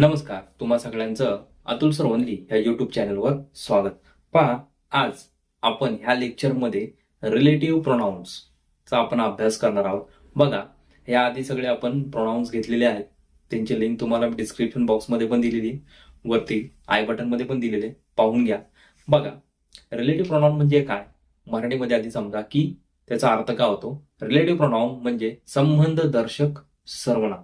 नमस्कार तुम्हा सगळ्यांचं अतुल सरवंदी या युट्यूब चॅनलवर स्वागत. पहा आज आपण ह्या लेक्चरमध्ये रिलेटिव्ह प्रोनाऊन्सचा आपण अभ्यास करणार आहोत. बघा ह्या आधी सगळे आपण प्रोनाऊन्स घेतलेले आहेत. त्यांची लिंक तुम्हाला डिस्क्रिप्शन बॉक्समध्ये पण दिलेली वरती आय बटनमध्ये पण दिलेले पाहून घ्या. बघा रिलेटिव्ह प्रोनाऊन म्हणजे काय? मराठीमध्ये आधी समजा की त्याचा अर्थ काय होतो? रिलेटिव्ह प्रोनाऊन म्हणजे संबंध दर्शक सर्वनाम.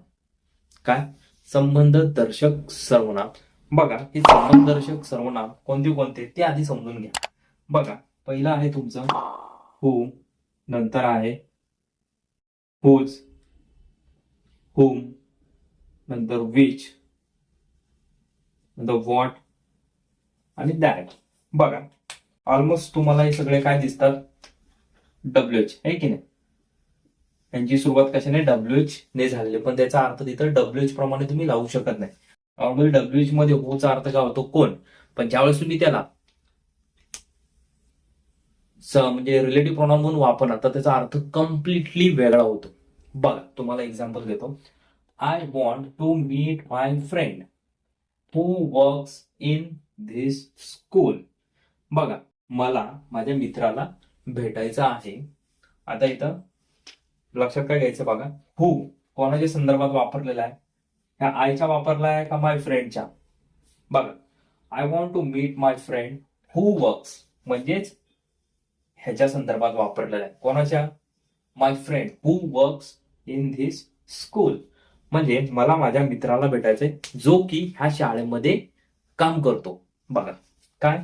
काय? संबंध दर्शक सर्वनाम. बघा हे संबंध दर्शक सर्वनाम कोणते कोणते? ते आधी समजून घ्या. बघा पहिलं आहे तुमचं हु नंतर आहे हुज हुम नंतर विच नंतर वॉट आणि दॅट. बघा ऑलमोस्ट तुम्हाला हे सगळे काय दिसतात? डब्ल्यू एच आहे की नाही? यांची सुरुवात कशाने? डब्ल्यू एच ने झालेली. पण त्याचा अर्थ तिथं डब्ल्यू एच प्रमाणे तुम्ही लावू शकत नाही. नॉर्मली डब्ल्यू एच मध्ये होचा अर्थ काय होतो? कोण? पण ज्यावेळेस तुम्ही त्याला म्हणजे रिलेटिव्ह प्रोनाउन म्हणून वापरणार तर त्याचा अर्थ कम्प्लिटली वेगळा होतो. बघा तुम्हाला एक्झाम्पल देतो. I want to meet my friend who works in this school बघा मला माझ्या मित्राला भेटायचं आहे. आता इथं लक्षात काय घ्यायचं बघा? हू कोणाच्या संदर्भात वापरलेला आहे? ह्या आयच्या वापरला आहे का माय फ्रेंडच्या बघा I want to meet my friend who works म्हणजेच ह्याच्या संदर्भात वापरलेला आहे. कोणाच्या? My friend who works in this school म्हणजे मला माझ्या मित्राला भेटायचंय जो की ह्या शाळेमध्ये काम करतो. बघा काय?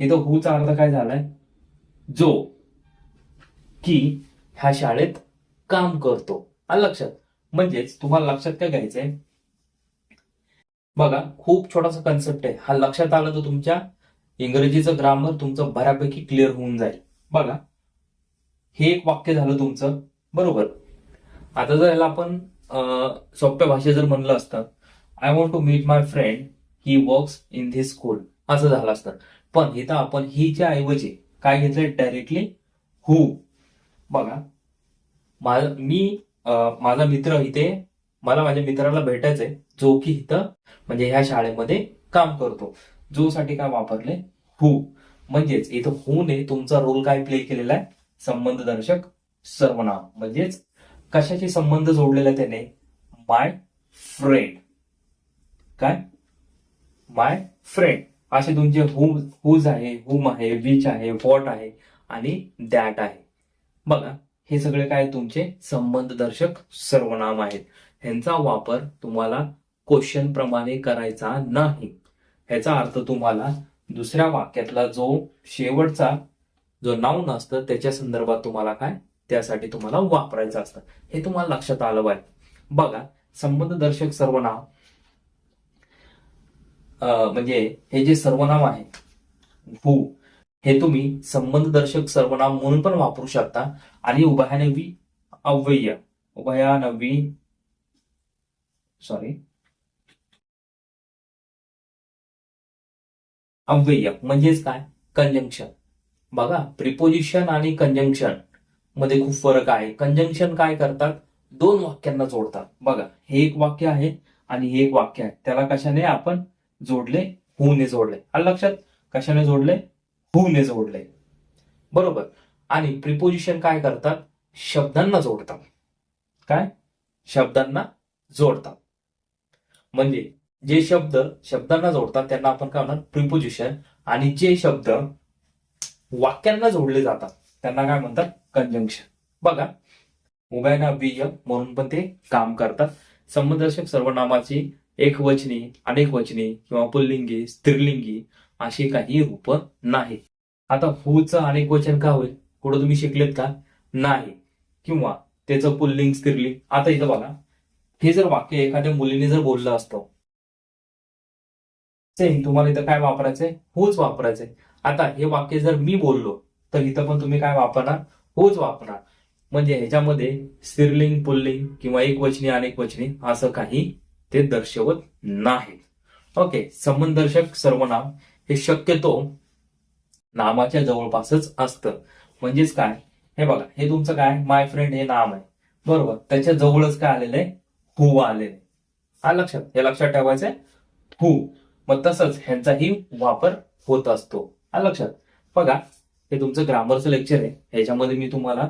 इथं हुचा अर्थ काय झालाय? जो की ह्या शाळेत काम करतो. आलं लक्षात. म्हणजेच तुम्हाला लक्षात काय घ्यायचंय? बघा खूप छोटासा कन्सेप्ट आहे. हा लक्षात आला तर तुमच्या इंग्रजीचं ग्रामर तुमचं बऱ्यापैकी क्लिअर होऊन जाईल. बघा. हे एक वाक्य झालं तुमचं. बरोबर. आता जर याला आपण सोप्या भाषेत जर म्हणलं असतं I want to meet my friend he works in this school असं झालं असतं. पण इथं आपण हीच्या ऐवजी काय घेतलंय? डायरेक्टली हू बघा. मी माझा मित्र इथे मला माझ्या मित्राला भेटायचंय जो की इथं म्हणजे ह्या शाळेमध्ये काम करतो. जो साठी काय वापरले हू. म्हणजेच इथं हू तुमचा रोल काय प्ले केलेला आहे? संबंध दर्शक सर्वनाम. म्हणजेच कशाशी संबंध जोडलेला त्याने? माय फ्रेंड काय? माय फ्रेंड असे तुमचे हू हुज आहे हुम आहे विच आहे वॉट आहे आणि दॅट आहे. बघा. हे सगळे काय तुमचे संबंध दर्शक सर्वनाम आहेत. ह्यांचा वापर तुम्हाला क्वेश्चन प्रमाणे करायचा नाही. ह्याचा अर्थ तुम्हाला दुसऱ्या वाक्यातला जो शेवटचा जो नाऊन असतं त्याच्या संदर्भात तुम्हाला काय? त्यासाठी तुम्हाला वापरायचं असतं. हे तुम्हाला लक्षात आलं पाहिजे. बघा संबंध दर्शक सर्वनाम अं, म्हणजे हे जे सर्वनाम आहे हू हे तुम्ही संबंध दर्शक सर्वनाम म्हणून पण वापरू शकता. आणि उभयानवी अव्यय. उभयानवी सॉरी अव्यय म्हणजेच काय? कंजंक्शन बघा प्रिपोजिशन आणि कंजंक्शनमध्ये खूप फरक आहे. कंजंक्शन काय करतात? दोन वाक्यांना जोडतात. बघा हे एक वाक्य आहे आणि हे एक वाक्य आहे. त्याला कशाने आपण जोडले? हूने जोडले. आणि लक्षात? कशाने जोडले? हूने जोडले बरोबर. आणि प्रिपोजिशन काय करतात? शब्दांना जोडतात. काय? शब्दांना जोडतात. म्हणजे जे शब्द शब्दांना जोडतात त्यांना आपण काय म्हणतात? प्रिपोजिशन आणि जे शब्द वाक्यांना जोडले जातात त्यांना काय म्हणतात? कंजंक्शन बघा. उभयना बिय म्हणून पण ते काम करतात. संबंधदर्शक सर्वनामाची एकवचनी अनेक वचनी किंवा पुल्लिंगी स्त्रीलिंगी अशी काही रूप नाही आता हूचं अनेक वचन का होईल? कुठं तुम्ही शिकलेत का? नाही. किंवा त्याचं पुल्लिंग स्त्रीलिंग आता इथं बघा. हे जर वाक्य एखाद्या मुलीने जर बोललं असतं. सेम तुम्हाला इथं काय वापरायचंय? होच वापरायचंय. आता हे वाक्य जर मी बोललो तर इथं पण तुम्ही काय वापरणार? होच वापरणार. म्हणजे ह्याच्यामध्ये स्त्रीलिंग पुल्लिंग किंवा एक वचनी अनेक वचनी असं काही ते दर्शवत नाही ओके संबंधदर्शक सर्वनाम. हे शक्यतो नामाच्या जवळपासच असतं. म्हणजेच काय? हे बघा हे तुमचं काय? माय फ्रेंड हे नाम आहे. बरोबर? त्याच्या जवळच काय आलेलं आहे? हु आलेलं हा लक्षात हे लक्षात ठेवायचंय? हु मग तसंच ह्यांचाही वापर होत असतो. हा लक्षात. बघा हे तुमचं ग्रामरचं लेक्चर आहे. ह्याच्यामध्ये मी तुम्हाला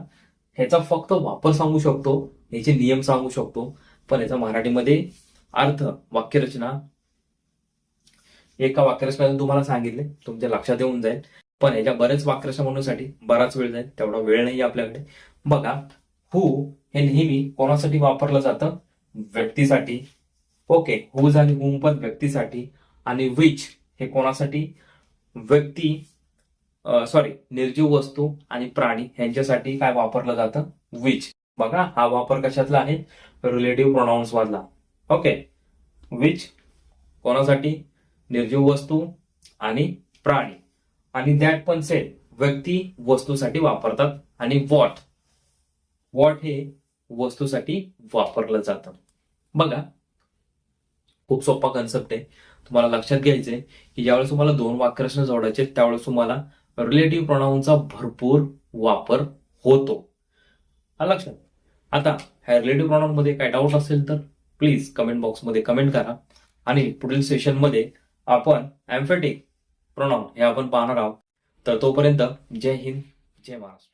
ह्याचा फक्त वापर सांगू शकतो ह्याचे नियम सांगू शकतो पण याचा मराठीमध्ये अर्थ वाक्यरचना एका वाक्यरचना तुम्हाला सांगितले. तुमच्या लक्षात येऊन जाईल. पण याच्या बरेच वाक्यरचना म्हणण्यासाठी बराच वेळ जाईल. तेवढा वेळ नाही आपल्याकडे. बघा हु हे नेहमी कोणासाठी वापरलं जातं? व्यक्तीसाठी. ओके हुज आणि हुम पण व्यक्तीसाठी. आणि विच हे कोणासाठी? व्यक्ती सॉरी निर्जीव वस्तू आणि प्राणी यांच्यासाठी काय वापरलं जातं? विच बघा हा वापर कशातला आहे? रिलेटिव्ह प्रोनाऊन्स मधला. ओके विच कोणासाठी? निर्जीव वस्तू आणि प्राणी. आणि दॅट पण सेट व्यक्ती वस्तूसाठी वापरतात आणि वॉट वॉट हे वस्तूसाठी वापरलं जातं. बघा खूप सोपा कन्सेप्ट आहे. तुम्हाला लक्षात घ्यायचंय की ज्यावेळेस तुम्हाला दोन वाक्यरचना जोडायचे त्यावेळेस तुम्हाला रिलेटिव्ह प्रोनाऊनचा भरपूर वापर होतो. लक्षात. आता ह्या रिलेटिव्ह प्रोनाऊन मध्ये काय डाऊट असेल तर प्लीज कमेंट बॉक्समध्ये कमेंट करा. आणि पुढील सेशनमध्ये आपण एम्फेटिक प्रोनाऊन हे आपण पाहणार आहोत. तर तोपर्यंत जय हिंद जय महाराष्ट्र.